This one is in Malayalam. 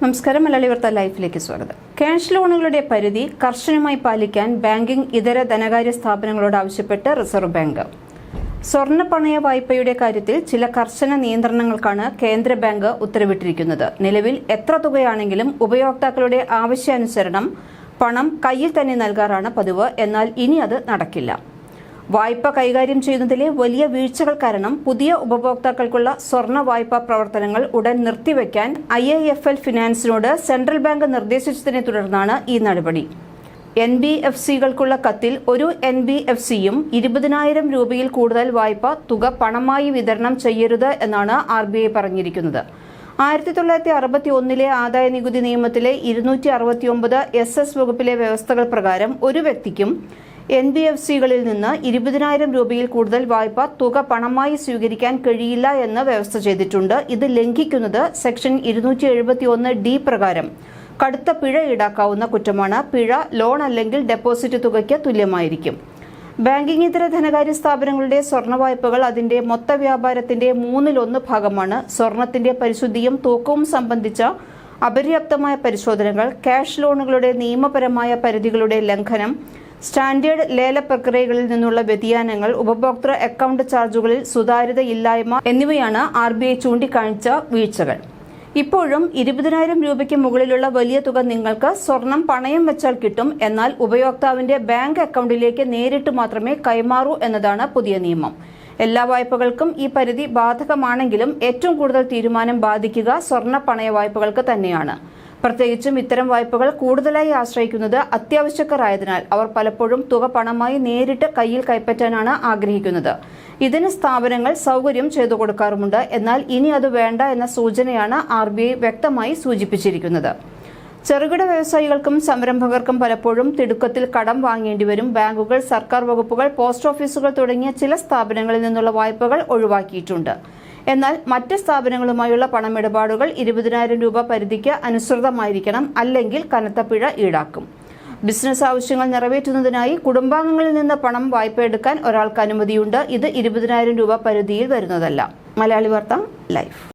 നമസ്കാരം മലയാളി ലൈഫിലേക്ക് സ്വാഗതം. ക്യാഷ് ലോണുകളുടെ പരിധി കർശനമായി പാലിക്കാൻ ബാങ്കിംഗ് ഇതര ധനകാര്യ സ്ഥാപനങ്ങളോട് ആവശ്യപ്പെട്ട് റിസർവ് ബാങ്ക്. സ്വർണ പണയ വായ്പയുടെ കാര്യത്തിൽ ചില കർശന നിയന്ത്രണങ്ങൾക്കാണ് കേന്ദ്ര ബാങ്ക് ഉത്തരവിട്ടിരിക്കുന്നത്. നിലവിൽ എത്ര തുകയാണെങ്കിലും ഉപയോക്താക്കളുടെ ആവശ്യാനുസരണം പണം കയ്യിൽ തന്നെ നൽകാറാണ് പതിവ്. എന്നാൽ ഇനി അത് നടക്കില്ല. വായ്പ കൈകാര്യം ചെയ്യുന്നതിലെ വലിയ വീഴ്ചകൾ കാരണം പുതിയ ഉപഭോക്താക്കൾക്കുള്ള സ്വർണ വായ്പാ പ്രവർത്തനങ്ങൾ ഉടൻ നിർത്തിവെക്കാൻ ഐ ഐ എഫ് എൽ ഫിനാൻസിനോട് സെൻട്രൽ ബാങ്ക് നിർദ്ദേശിച്ചതിനെ തുടർന്നാണ് ഈ നടപടി. എൻ ബി എഫ് സികൾക്കുള്ള കത്തിൽ ഒരു എൻ ബി എഫ് സിയും ഇരുപതിനായിരം രൂപയിൽ കൂടുതൽ വായ്പ തുക പണമായി വിതരണം ചെയ്യരുത് എന്നാണ് ആർ ബി ഐ പറഞ്ഞിരിക്കുന്നത്. ആയിരത്തി തൊള്ളായിരത്തി അറുപത്തി ഒന്നിലെ ആദായ നികുതി നിയമത്തിലെ ഇരുന്നൂറ്റി അറുപത്തിയൊമ്പത് എസ് എസ് വകുപ്പിലെ വ്യവസ്ഥകൾ പ്രകാരം ഒരു വ്യക്തിക്കും എൻ ബി എഫ് സികളിൽ നിന്ന് ഇരുപതിനായിരം രൂപയിൽ കൂടുതൽ വായ്പ തുക പണമായി സ്വീകരിക്കാൻ കഴിയില്ല എന്ന് വ്യവസ്ഥ ചെയ്തിട്ടുണ്ട്. ഇത് ലംഘിക്കുന്നത് സെക്ഷൻ ഇരുന്നൂറ്റി എഴുപത്തി ഒന്ന് ഡി പ്രകാരം. കടുത്ത പിഴ ഈടാക്കാവുന്ന കുറ്റമാണ്. പിഴ ലോൺ അല്ലെങ്കിൽ ഡെപ്പോസിറ്റ് തുകയ്ക്ക് തുല്യമായിരിക്കും. ബാങ്കിംഗ് ഇതര ധനകാര്യ സ്ഥാപനങ്ങളുടെ സ്വർണ വായ്പകൾ അതിന്റെ മൊത്ത വ്യാപാരത്തിന്റെ മൂന്നിലൊന്ന് ഭാഗമാണ്. സ്വർണത്തിന്റെ പരിശുദ്ധിയും തൂക്കവും സംബന്ധിച്ച അപര്യാപ്തമായ പരിശോധനകൾ ക്യാഷ് ലോണുകളുടെ നിയമപരമായ പരിധികളുടെ ലംഘനം സ്റ്റാൻഡേർഡ് ലേല പ്രക്രിയകളിൽ നിന്നുള്ള വ്യതിയാനങ്ങൾ ഉപഭോക്തൃ അക്കൗണ്ട് ചാർജുകളിൽ സുതാര്യതയില്ലായ്മ എന്നിവയാണ് ആർ ബി ഐ ചൂണ്ടിക്കാണിച്ച വീഴ്ചകൾ. ഇപ്പോഴും ഇരുപതിനായിരം രൂപയ്ക്ക് മുകളിലുള്ള വലിയ തുക നിങ്ങൾക്ക് സ്വർണം പണയം വെച്ചാൽ കിട്ടും. എന്നാൽ ഉപയോക്താവിന്റെ ബാങ്ക് അക്കൗണ്ടിലേക്ക് നേരിട്ട് മാത്രമേ കൈമാറൂ എന്നതാണ് പുതിയ നിയമം. എല്ലാ വായ്പകൾക്കും ഈ പരിധി ബാധകമാണെങ്കിലും ഏറ്റവും കൂടുതൽ തീരുമാനം ബാധിക്കുക സ്വർണ പണയ വായ്പകൾക്ക് തന്നെയാണ്. പ്രത്യേകിച്ചും ഇത്തരം വായ്പകൾ കൂടുതലായി ആശ്രയിക്കുന്നത് അത്യാവശ്യക്കാരായതിനാൽ അവർ പലപ്പോഴും തുക പണമായി നേരിട്ട് കയ്യിൽ കൈപ്പറ്റാനാണ് ആഗ്രഹിക്കുന്നത്. ഇതിന് സ്ഥാപനങ്ങൾ സൗകര്യം ചെയ്തു കൊടുക്കാറുമുണ്ട്. എന്നാൽ ഇനി അത് വേണ്ട എന്ന സൂചനയാണ് ആർ വ്യക്തമായി സൂചിപ്പിച്ചിരിക്കുന്നത്. ചെറുകിട വ്യവസായികൾക്കും സംരംഭകർക്കും പലപ്പോഴും തിടുക്കത്തിൽ കടം വാങ്ങേണ്ടി വരും. ബാങ്കുകൾ സർക്കാർ വകുപ്പുകൾ പോസ്റ്റ് ഓഫീസുകൾ തുടങ്ങിയ ചില സ്ഥാപനങ്ങളിൽ നിന്നുള്ള വായ്പകൾ ഒഴിവാക്കിയിട്ടുണ്ട്. എന്നാൽ മറ്റ് സ്ഥാപനങ്ങളുമായുള്ള പണമിടപാടുകൾ ഇരുപതിനായിരം രൂപ പരിധിക്ക് അനുസൃതമായിരിക്കണം അല്ലെങ്കിൽ കനത്ത പിഴ ഈടാക്കും. ബിസിനസ് ആവശ്യങ്ങൾ നിറവേറ്റുന്നതിനായി കുടുംബാംഗങ്ങളിൽ നിന്ന് പണം വായ്പ എടുക്കാൻ ഒരാൾക്ക് അനുമതിയുണ്ട്. ഇത് ഇരുപതിനായിരം രൂപ പരിധിയിൽ വരുന്നതല്ല. മലയാളി വാർത്ത ലൈഫ്.